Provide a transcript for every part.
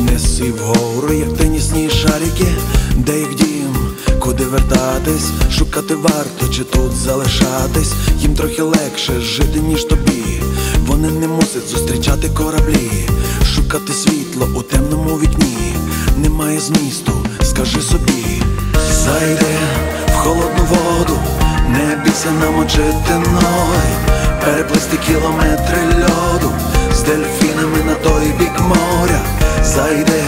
вниз і вгору, як тенісні шарики, де їх дім, куди вертатись, шукати варто чи тут залишатись, їм трохи легше жити, ніж тобі. Вони не мусять зустрічати кораблі, шукати світло у темному вікні. Немає змісту, скажи собі, зайди в холодну воду, не бійся намочити ноги, переплисти кілометри льоду з дельфінами на той бік моря, зайди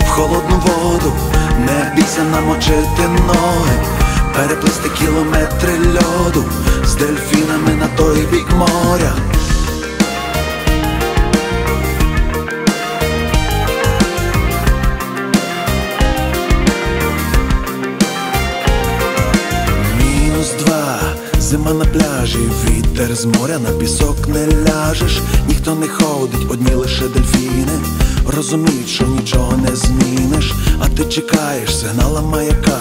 в холодну воду, не бійся намочити ноги, переплисти кілометри льоду з дельфінами на той бік моря. Зима на пляжі, вітер з моря на пісок не ляжеш, ніхто не ходить, одні лише дельфіни. Розуміють, що нічого не зміниш, а ти чекаєш сигнала маяка,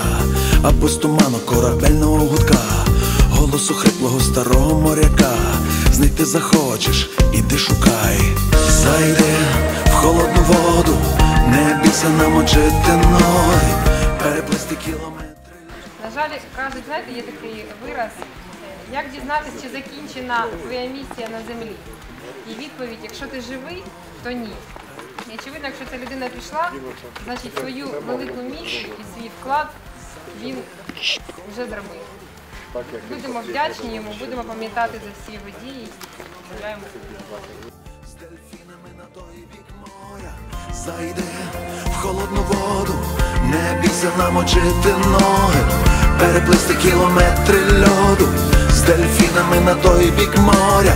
або з туману корабельного гудка, голосу хриплого старого моряка. Знайти захочеш, іди шукай, зайди в холодну воду, не бійся намочити ноги, переплисти кілометри. На жаль, кажуть, знаєте, є такий вираз, як дізнатися, чи закінчена твоя місія на землі. І відповідь, якщо ти живий, то ні. І очевидно, якщо ця людина пішла, значить свою велику місію і свій вклад він вже зробив. Будемо вдячні йому, будемо пам'ятати за всі його дії. Бажаємо з дельфінами на той бік моря. Зайди в холодну воду, не бійся намочити ноги, переплисти кілометри льоду з дельфінами на той бік моря.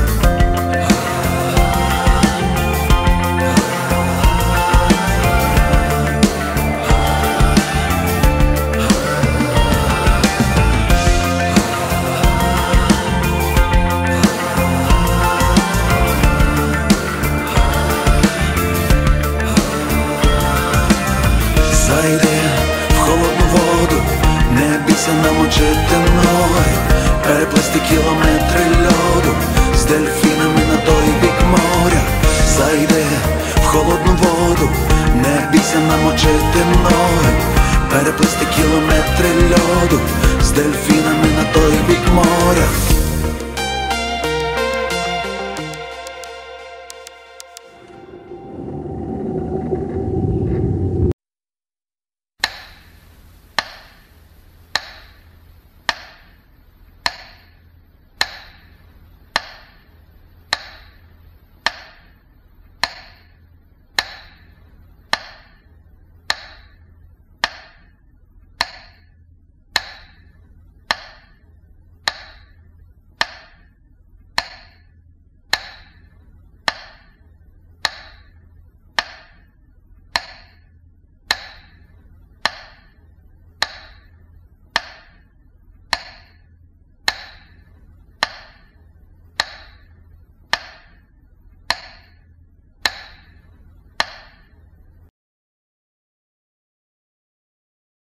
Зайди в холодну воду, не бійся намочити переплисти кілометри льоду з дельфінами